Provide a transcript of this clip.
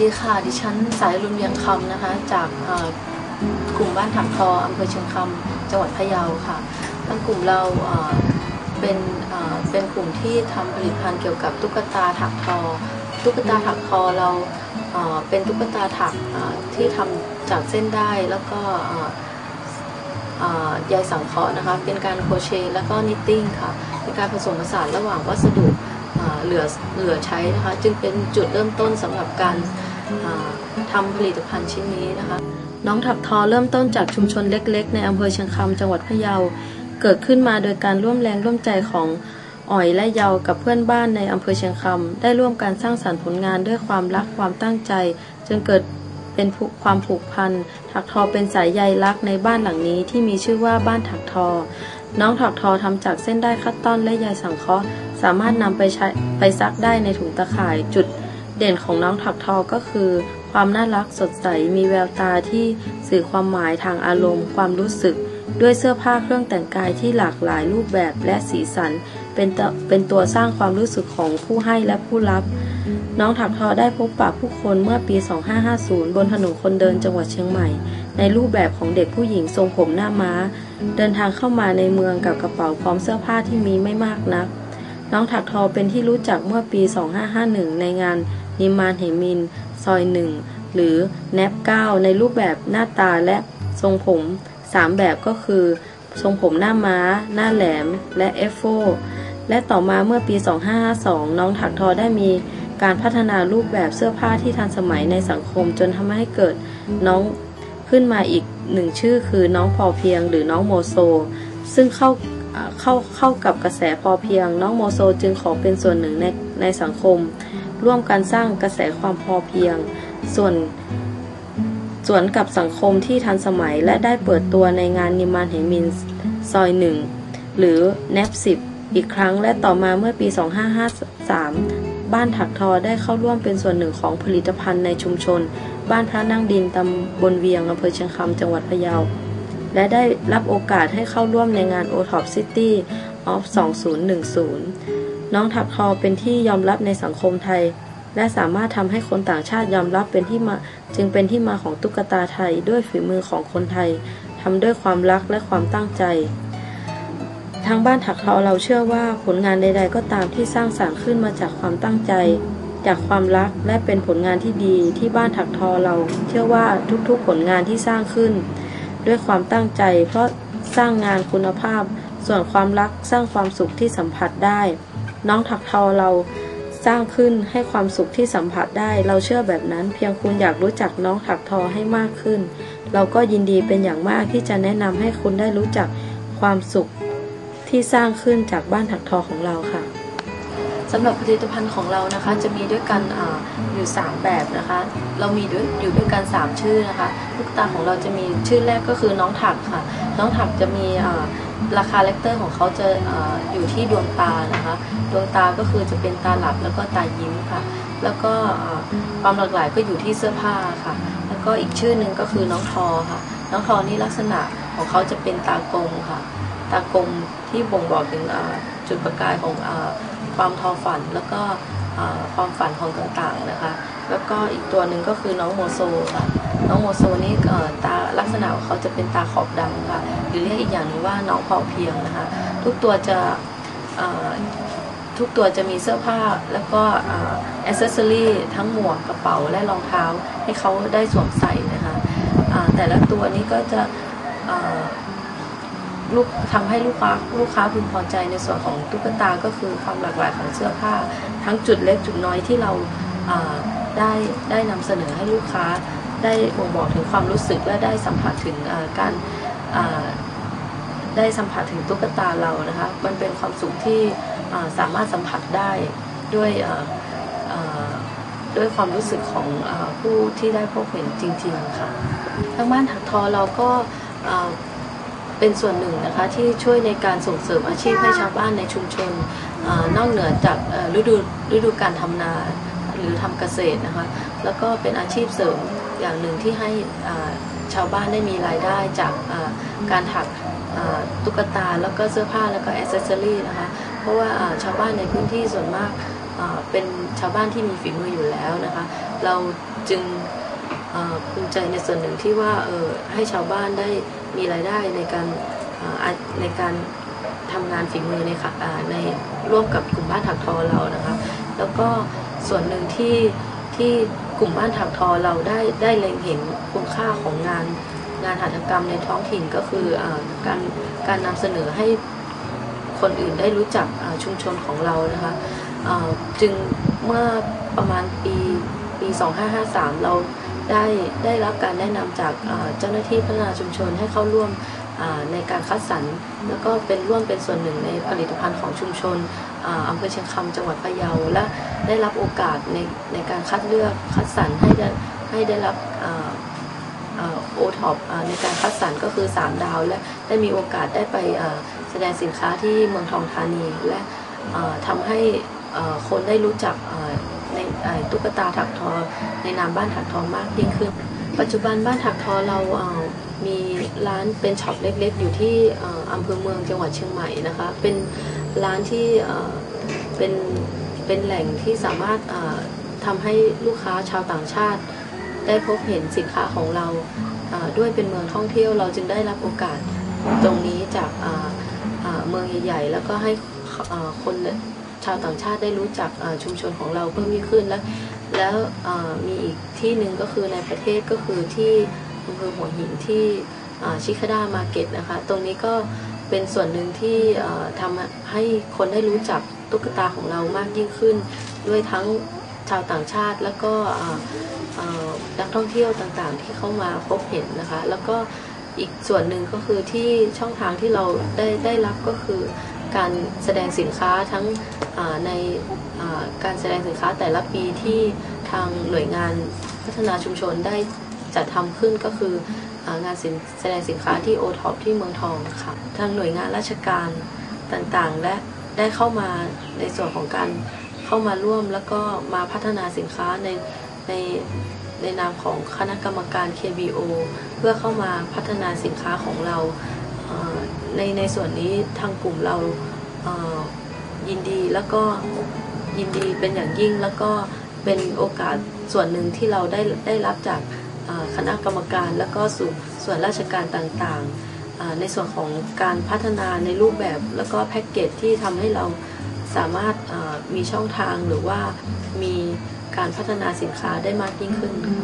ดีค่ะ ดิฉันสายรุนเวียงคำนะคะ จากกลุ่มบ้านถักทออำเภอเชียงคำจังหวัดพะเยาค่ะทางกลุ่มเราเป็นเป็นกลุ่มที่ทำผลิตภัณฑ์เกี่ยวกับตุ๊กตาถักทอ ตุ๊กตาถักทอเราเป็นตุ๊กตาถักที่ทำจากเส้นได้แล้วก็ใยสังเคราะห์นะคะ เป็นการโครเชต์แล้วก็นิตติ้งค่ะเป็นการผสมผสานระหว่างวัสดุเหลือเหลือใช้นะคะ จึงเป็นจุดเริ่มต้นสำหรับการ ทำผลิตภัณฑ์ชิ้นนี้นะคะ น้องถักทอเริ่มต้นจากชุมชนเล็ก ๆ ในอำเภอเชียงคำจังหวัดพะเยา เกิดขึ้นมาโดยการร่วมแรงร่วมใจของอ๋อยและเยากับเพื่อนบ้านในอำเภอเชียงคำได้ร่วมกันสร้างสรรค์ผลงานด้วยความรักความตั้งใจ จนเกิดเป็นความผูกพันถักทอเป็นสายใยรักในบ้านหลังนี้ที่มีชื่อว่าบ้านถักทอ น้องถักทอทำจากเส้นได้คัตตอนและใยสังเคราะห์ สามารถนำไปใช้ไปซักได้ในถุงตะข่ายจุด เด่นของน้องถักทอก็คือ ความน่ารักสดใสมีแววตาที่สื่อความหมายทางอารมณ์ ความรู้สึก ด้วยเสื้อผ้าเครื่องแต่งกายที่หลากหลายรูปแบบและสีสัน เป็นตเป็นตัวสร้างความรู้สึกของผู้ให้และผู้รับ น้องถักทอได้พบปะผู้คนเมื่อปี 2550 บนถนนคนเดินจังหวัดเชียงใหม่ ในรูปแบบของเด็กผู้หญิงทรงผมหน้าม้า เดินทางเข้ามาในเมืองกับกระเป๋าพร้อมเสื้อผ้าที่มีไม่มากนักน้องถักทอเป็นที่รู้จักเมื่อปี 2551 ในงาน นิมานเหมิน ซอยหนึ่งหรือแนบเก้าในรูปแบบหน้าตาและทรงผม 3 แบบก็คือ ทรงผมหน้าม้า หน้าแหลม และเอฟโฟและต่อมาเมื่อปี 2552 น้องถักทอได้มีการพัฒนารูปแบบเสื้อผ้าที่ทันสมัยในสังคมจนทำให้เกิดน้องขึ้นมาอีกหนึ่งชื่อคือน้องพอเพียงหรือน้องโมโซ ซึ่งเข้าอ่าเข้าเข้ากับกระแสพอเพียง น้องโมโซจึงขอเป็นส่วนหนึ่งในในสังคม ร่วมกันสร้างกระแสความพอเพียง ส่วนสวนกับสังคมที่ทันสมัยและได้เปิดตัวในงานนิมานเหมินซอยหนึ่งหรือแนบสิบอีกครั้งและต่อมาเมื่อปี 2553 บ้านถักทอได้เข้าร่วมเป็นส่วนหนึ่งของผลิตภัณฑ์ในชุมชน บ้านพระนั่งดินตำบลเวียงอำเภอเชียงคำจังหวัดพะเยา และได้รับโอกาสให้เข้าร่วมในงาน o t o p City of 2010 น้องถักทอเป็นที่ยอมรับในสังคมไทย และสามารถทำให้คนต่างชาติยอมรับเป็นที่มาจึงเป็นที่มาของตุ๊กตาไทยด้วยฝีมือของคนไทยทำด้วยความรักและความตั้งใจ ทางบ้านถักทอเราเชื่อว่าผลงานใด ๆ ก็ตามที่สร้างสรรค์ขึ้นมาจากความตั้งใจ จากความรักและเป็นผลงานที่ดีที่บ้านถักทอเรา เชื่อว่าทุกๆผลงานที่สร้างขึ้น ด้วยความตั้งใจ เพราะสร้างงานคุณภาพ ส่วนความรักสร้างความสุขที่สัมผัสได้ น้องถักทอเราสร้างขึ้นให้ความสุขที่สัมผัสได้ เราเชื่อแบบนั้น เพียงคุณอยากรู้จักน้องถักทอให้มากขึ้น เราก็ยินดีเป็นอย่างมากที่จะแนะนำให้คุณได้รู้จักความสุขที่สร้างขึ้นจากบ้านถักทอของเราค่ะสำหรับผลิตภัณฑ์ของเรานะคะจะมีด้วยกันออยู่ 3 แบบนะคะ เรามีด้วยอยู่ด้วยกัน 3 ชื่อนะคะลูกตาของเราจะมีชื่อแรกก็คือน้องถักค่ะ น้องถักจะมีอ่า ราคาเลกเตอร์ของเขาจะออยู่ที่ดวงตานะคะดวงตาก็คือจะเป็นตาหลับแล้วก็ตายิ้มค่ะ แล้วก็ความหลากหลายก็อยู่ที่เสื้อผ้าค่ะ แล้วก็อีกชื่อหนึ่งก็คือน้องทอค่ะ น้องทอนี่ลักษณะของเขาจะเป็นตากลมค่ะ ตากลมที่บ่งบอกถึงจุดประกายของอความทอฝันแล้วก็ความฝันของต่างๆนะคะ แล้วก็อีกตัวหนึ่งก็คือน้องโมโซค่ะ น้องโมโซนี่ตาลักษณะของเขาจะเป็นตาขอบดำค่ะหรือเรียกอีกอย่างหนึงว่าน้องพอเพียงนะคะ ทุกตัวจะทุกตัวจะมีเสื้อผ้าแล้วก็อ c เซสซอรี่ทั้งหมวกกระเป๋าและรองเท้าให้เขาได้สวมใส่นะคะแต่ละตัวนี้ก็จะลูกทำให้ลูกค้าลูกค้าพึงพอใจในส่วนของตุ๊กตาก็คือความหลากหลายของเสื้อผ้า ทั้งจุดเล็กจุดน้อยที่เราได้ได้นำเสนอให้ลูกค้า ได้บ่งบอกถึงความรู้สึกและได้สัมผัสถึงการได้สัมผัสถึงตุ๊กตาเรานะคะ มันเป็นความสุขที่สามารถสัมผัสได้ด้วยด้วยความรู้สึกของอผู้ที่ได้พบเห็นจริงๆค่ะทางบ้านถักทอเราก็เป็นส่วนหนึ่งนะคะที่ช่วยในการส่งเสริมอาชีพให้ชาวบ้านในชุมชนอนอกเหนือจากฤดูฤดูการทำนาหรือทำเกษตรนะคะ แล้วก็เป็นอาชีพเสริม อย่างหนึ่งที่ให้ชาวบ้านได้มีรายได้จากการถักตุ๊กตาแล้วก็เสื้อผ้าแล้วก็อ c เซสซอรี่นะคะ เพราะว่าชาวบ้านในพื้นที่ส่วนมากเป็นชาวบ้านที่มีฝีมืออยู่แล้วนะคะ เราจึงภูมิใจในส่วนหนึ่งที่ว่าให้ชาวบ้านได้มีรายได้ในการในการทำงานฝีมือในค่ะในร่วมกับกลุ่มบ้านถักทอเรานะคะ แล้วก็ส่วนหนึ่งที่ที่ กลุ่มบ้านถักทอเราได้ได้เล็งเห็นคุณค่าของงานงานหัตถกรรมในท้องถิ่นก็คืออการการนำเสนอให้คนอื่นได้รู้จักชุมชนของเรานะคะจึงเมื่อประมาณปีปี 2553 เราได้ได้รับการแนะนำจากเจ้าหน้าที่พัฒนาชุมชนให้เข้าร่วมในการคัดสรรแล้วก็เป็นร่วมเป็นส่วนหนึ่งในผลิตภัณฑ์ของชุมชนอ่าอำเภอเชียงคำจังหวัดพะเยาและ ได้รับโอกาสในในการคัดเลือกคัดสรรให้ได้ให้ได้รับโอท็อปในการคัดสรรก็คือ 3 ดาว และได้มีโอกาสได้ไปแสดงสินค้าที่เมืองทองธานี และอ่าทำให้คนได้รู้จักในตุ๊กตาถักทอในนามบ้านถักทอมากยิ่งขึ้น ปัจจุบันบ้านถักทอเราเมีร้านเป็นช็อปเล็กๆ อยู่ที่อำเภอเมืองจังหวัดเชียงใหม่นะคะ เป็นร้านที่เป็น เป็นแหล่งที่สามารถเอ่อทำให้ลูกค้าชาวต่างชาติ ได้พบเห็นสินค้าของเราด้วยเป็นเมืองท่องเที่ยวเราจึงได้รับโอกาสตรงนี้จากเมืองใหญ่ๆ แล้วก็ให้คนชาวต่างชาติได้รู้จักชุมชนของเราเพิ่มยิ่งขึ้นและแล้วมีอีกที่หนึ่งก็คือในประเทศก็คือที่อำเภอหัวหินที่ชิคาดามาร์เก็ตนะคะ ตรงนี้ก็เป็นส่วนหนึ่งที่ทำให้คนได้รู้จัก ตุ๊กตาของเรามากยิ่งขึ้น ด้วยทั้งชาวต่างชาติแล้วก็นักท่องเที่ยวต่างๆ ที่เข้ามาพบเห็นนะคะ แล้วก็อีกส่วนหนึ่งก็คือที่ช่องทางที่เราได้ได้รับก็คือการแสดงสินค้าทั้งในการแสดงสินค้าแต่ละปีที่ทางหน่วยงานพัฒนาชุมชนได้จัดทำขึ้นก็คืองานสินแสดงสินค้าที่โอท็อปที่เมืองทองค่ะทางหน่วยงานราชการต่างๆ และ ได้เข้ามาในส่วนของการเข้ามาร่วมแล้วก็มาพัฒนาสินค้าในในในนามของคณะกรรมการ KBO เพื่อเข้ามาพัฒนาสินค้าของเราในในส่วนนี้ทางกลุ่มเรายินดีแล้วก็ยินดีเป็นอย่างยิ่งแล้วก็เป็นโอกาสส่วนหนึ่งที่เราได้ได้รับจากคณะกรรมการ แล้วก็ส่วนส่วนราชการต่างๆ ในส่วนของการพัฒนาในรูปแบบแล้วก็แพ็กเกจที่ทำให้เราสามารถมีช่องทางหรือว่ามีการพัฒนาสินค้าได้มากยิ่งขึ้นค่ะ